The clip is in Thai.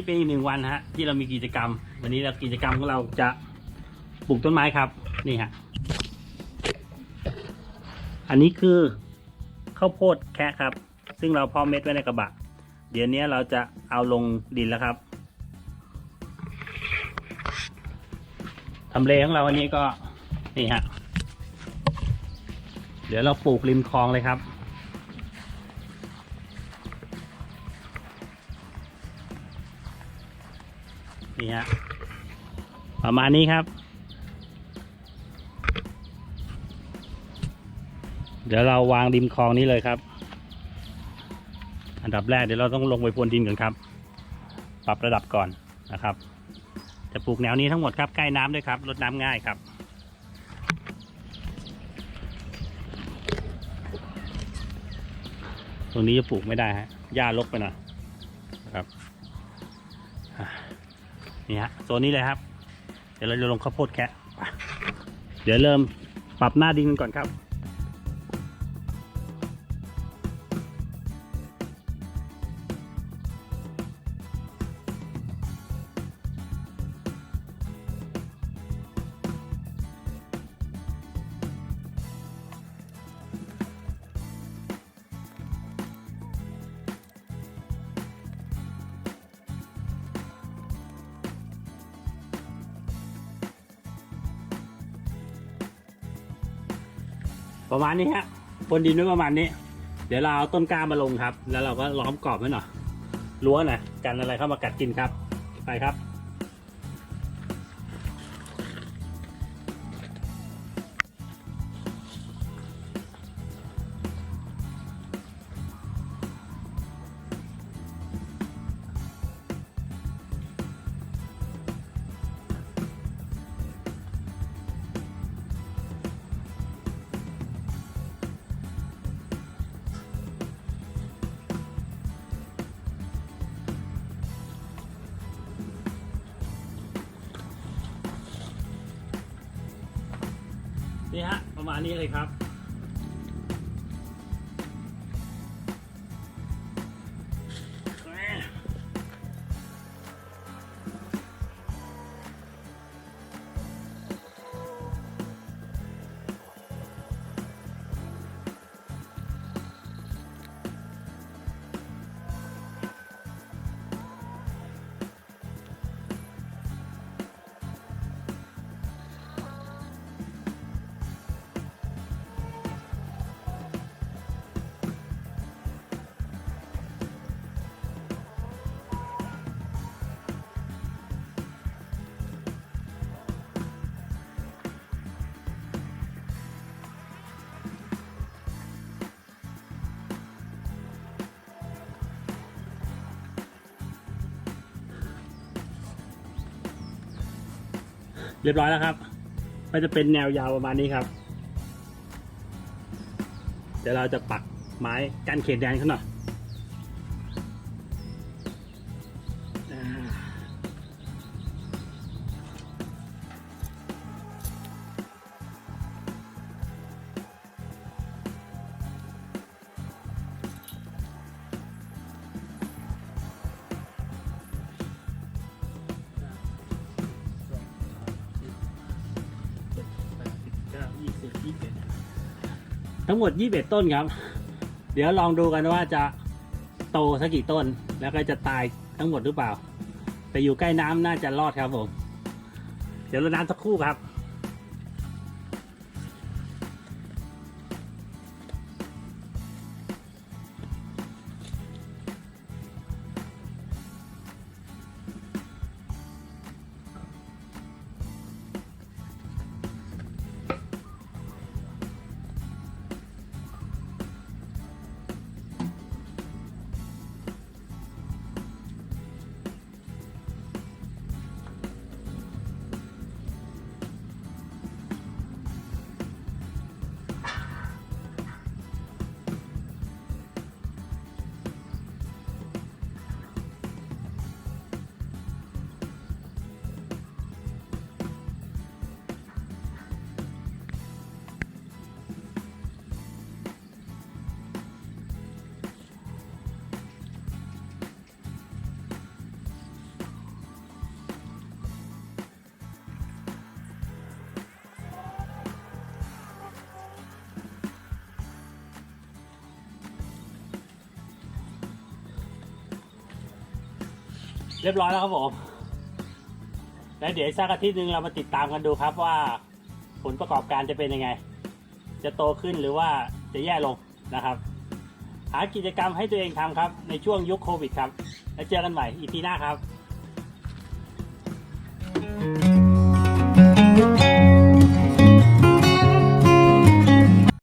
นี้เป็นอีกหนึ่งวันฮะที่เรามีกิจกรรม วันนี้เรากิจกรรมของเราจะปลูกต้นไม้ครับนี่ฮะอันนี้คือข้าวโพดแคะครับ ซึ่งเราเพาะเม็ดไว้ในกระบะ เดี๋ยวนี้เราจะเอาลงดินแล้วครับทำเลของเราวันนี้ก็นี่ฮะเดี๋ยวเราปลูกริมคลองเลยครับ นี่ฮะประมาณนี้ครับ เดี๋ยวเราวางริมคลองนี้เลยครับ อันดับแรกเดี๋ยวเราต้องลงไปพรวนดินก่อนครับ ปรับระดับก่อนนะครับ จะปลูกแนวนี้ทั้งหมดครับใกล้น้ำด้วยครับลดน้ำง่ายครับตรงนี้จะปลูกไม่ได้ฮะหญ้ารกไปหน่อยนะครับ นี่ฮะโซนนี้เลยครับ เดี๋ยวเราจะลงข้าวโพดแคะเดี๋ยวเริ่มปรับหน้าดินกันก่อนครับ ประมาณนี้ฮะบนดินไว้ประมาณนี้ เดี๋ยวเราเอาต้นกล้ามาลงครับ แล้วเราก็ล้อมกรอบไว้หน่อยรั้วหน่อยกันอะไรเข้ามากัดกินครับ ไปครับ นี่ฮะประมาณนี้เลยครับ เรียบร้อยแล้วครับ ก็จะเป็นแนวยาวประมาณนี้ครับ เดี๋ยวเราจะปักไม้กันเขตแดนเขาหน่อย ทั้งหมด 21 ต้นครับ เดี๋ยวลองดูกันว่าจะโตสักกี่ต้น แล้วก็จะตายทั้งหมดหรือเปล่า แต่อยู่ใกล้น้ำน่าจะรอดครับผม เดี๋ยวเราน้ำสักครู่ครับ เรียบร้อยแล้วครับผม แล้วเดี๋ยวสักอาทิตย์หนึ่งเรามาติดตามกันดูครับว่า ผลประกอบการจะเป็นยังไง จะโตขึ้นหรือว่าจะแย่ลงนะครับ หากิจกรรมให้ตัวเองทำครับ ในช่วงยุคโควิดครับ แล้วเจอกันใหม่อีพีหน้าครับ